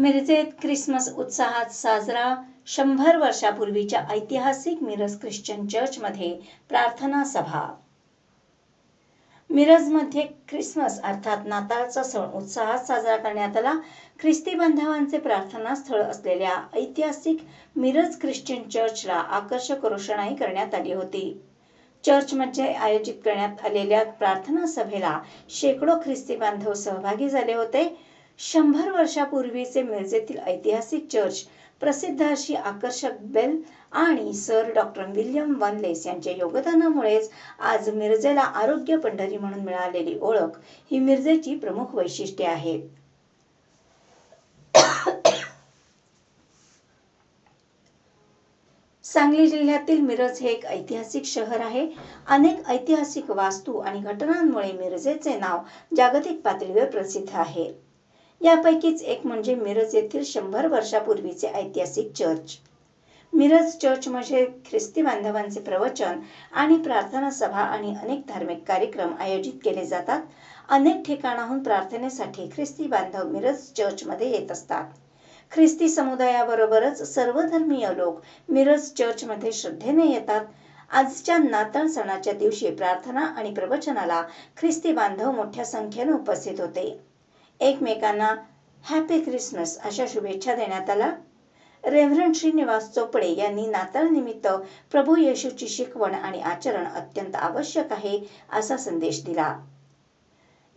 मिरजेत Christmas उत्साहात साजरा शंभर वर्षापूर्वीच्या ऐतिहासिक मिरज ख्रिश्चन चर्चमध्ये प्रार्थना सभा. मिरजमध्ये ख्रिसमस अर्थात नाताळचा सण उत्साहात साजरा करण्यात आला. ख्रिस्ती बांधवांचे प्रार्थना स्थळ असलेल्या ऐतिहासिक मिरज ख्रिश्चन चर्चला आकर्षक रोषणाई करण्यात आली होती. चर्चमध्ये म्हणजे आयोजित करण्यात आलेल्या प्रार्थना सभेला शेकडो ख्रिस्ती बांधव सहभागी झाले होते. शंभर वर्षापूर्वीचे मिरजेतील ऐतिहासिक चर्च प्रसिद्ध अशी आकर्षक बेल आणि सर डॉक्टर विल्यम वनलेस यांच्या योगदानामुळेच आज मिरजेला आरोग्य पंढरी म्हणून मिळालेली ओळख ही मिरजेची प्रमुख वैशिष्ट्ये आहेत. सांगली जिल्ह्यातील मिरज हे एक ऐतिहासिक शहर आहे. अनेक ऐतिहासिक वास्तू आणि घटनांमुळे मिरजेचे नाव जागतिक पातळीवर प्रसिद्ध आहे. यापैकीच एक म्हणजे मिरज येथील शंभर वर्षापूर्वीचे ऐतिहासिक चर्च. मिरज चर्च म्हणजे ख्रिस्ती बांधवांचे प्रवचन आणि प्रार्थना सभा आणि अनेक धार्मिक कार्यक्रम आयोजित केले जातात. अनेक ठिकाणाहून प्रार्थनेसाठी ख्रिस्ती बांधव मिरज चर्चमध्ये येत असतात. ख्रिस्ती समुदायाबरोबरच सर्वधर्मीय लोक मिरज चर्चमध्ये श्रद्धेने येतात. आजच्या नाताळ सणाच्या दिवशी प्रार्थना आणि प्रवचनाला ख्रिस्ती बांधव मोठ्या संख्येने उपस्थित होते. एकमेकांना हॅपी ख्रिसमस अशा शुभेच्छा देण्यात आल्या रेव्हरंड श्रीनिवास चोपडे यांनी नाताळनिमित्त प्रभू येशूची शिकवण आणि आचरण अत्यंत आवश्यक आहे असा संदेश दिला.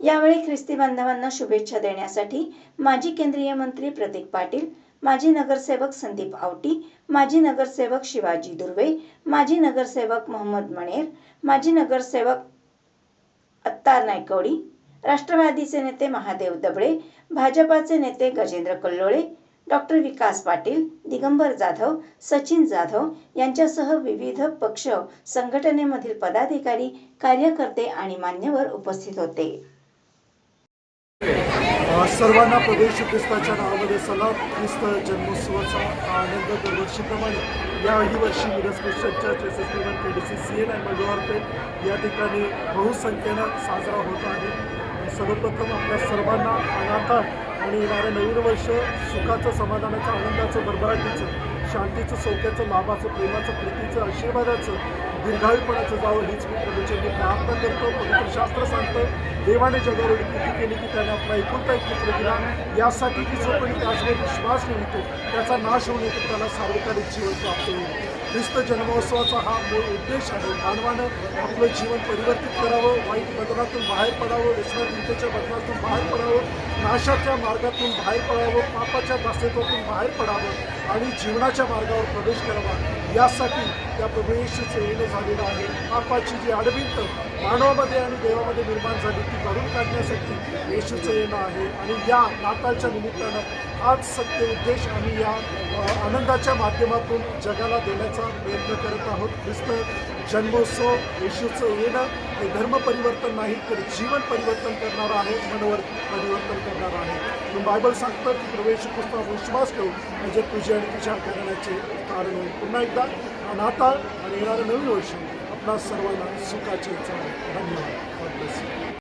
यावेळी ख्रिस्ती बांधवांना शुभेच्छा देण्यासाठी माजी केंद्रीय मंत्री प्रतीक पाटील माजी नगरसेवक संदीप आवटी माजी नगरसेवक शिवाजी दुर्वे माजी नगरसेवक मोहम्मद मणेर माजी नगरसेवक अत्तार नायकवडी राष्ट्रवादीचे नेते महादेव दबळे भाजपाचे नेते गजेंद्र कल्लोळे डॉक्टर विकास पाटील दिगंबर जाधव सचिन जाधव यांच्यासह विविध पक्ष संघटनेमधील पदाधिकारी कार्यकर्ते आणि मान्यवर उपस्थित होते. सर्वांना प्रदेश ख्रिस्ताच्या नावामध्ये सलाम. ख्रिस्त जन्मोत्सवाचा आनंद दरवर्षीप्रमाणे. याही वर्षी Miraj Christian church S S P one K D C C N आणि मल्लोहारपेठ या ठिकाणी बहुसंख्येनं साजरा होत आहे. सर्वप्रथम आपल्या सर्वांना अनाथात आणि येणारं नवीन वर्ष सुखाचं समाधानाचं आनंदाचं भरभराटीचं शांतीचं सौख्याचं लाभाचं प्रेमाचं प्रीतीचं आशीर्वादाचं दीर्घायुपणाचं जावं हीच मी प्रभूचंदी प्रार्थना करतो. पवित्र शास्त्र सांगतं देवाने जगावर कृती केली की त्याने आपला एकुलता एक पुत्र दिला. यासाठी की जो कोणी त्याच्यावर विश्वास ठेवतो त्याचा नाश होऊन नये त्याला सार्वकालिक जीवन प्राप्त होईल. ख्रिस्त जन्मोत्सवाचा हा मूळ उद्देश आहे. मानवानं आपलं जीवन परिवर्तित करावं वाईट बदलातून बाहेर पडावं व्यसनाधीनतेच्या बदलातून बाहेर पडावं नाशाच्या मार्गातून बाहेर पडावं पापाच्या दास्यत्वातून बाहेर पडावं आणि जीवनाच्या मार्गावर प्रवेश करावा. यासाठी त्या प्रभू येशूचं येणं झालेलं आहे. पापाची जी आडभिंत मानवामध्ये आणि देवामध्ये निर्माण झाली ती काढून काढण्यासाठी येशूचं येणं आहे. आणि या नाताळच्या निमित्तानं आज सत्य उद्देश आम्ही या आनंदाच्या माध्यमातून जगाला देण्याचा प्रयत्न करत आहोत. ख्रिस्त जन्मोत्सव येशूचं येणं हे धर्म परिवर्तन नाही तर जीवन परिवर्तन करणारं आहे मनवर परिवर्तन करणारं आहे. म्हणून बायबल सांगतं की प्रवेश पुस्तकावर विश्वास ठेवू म्हणजे तुझे आणि तुझ्या करण्याचे कारण होईल. पुन्हा एकदा नाताळ आणि येणारं नवीन वर्ष आपणा सर्वांना सुखाचे धन्यवाद.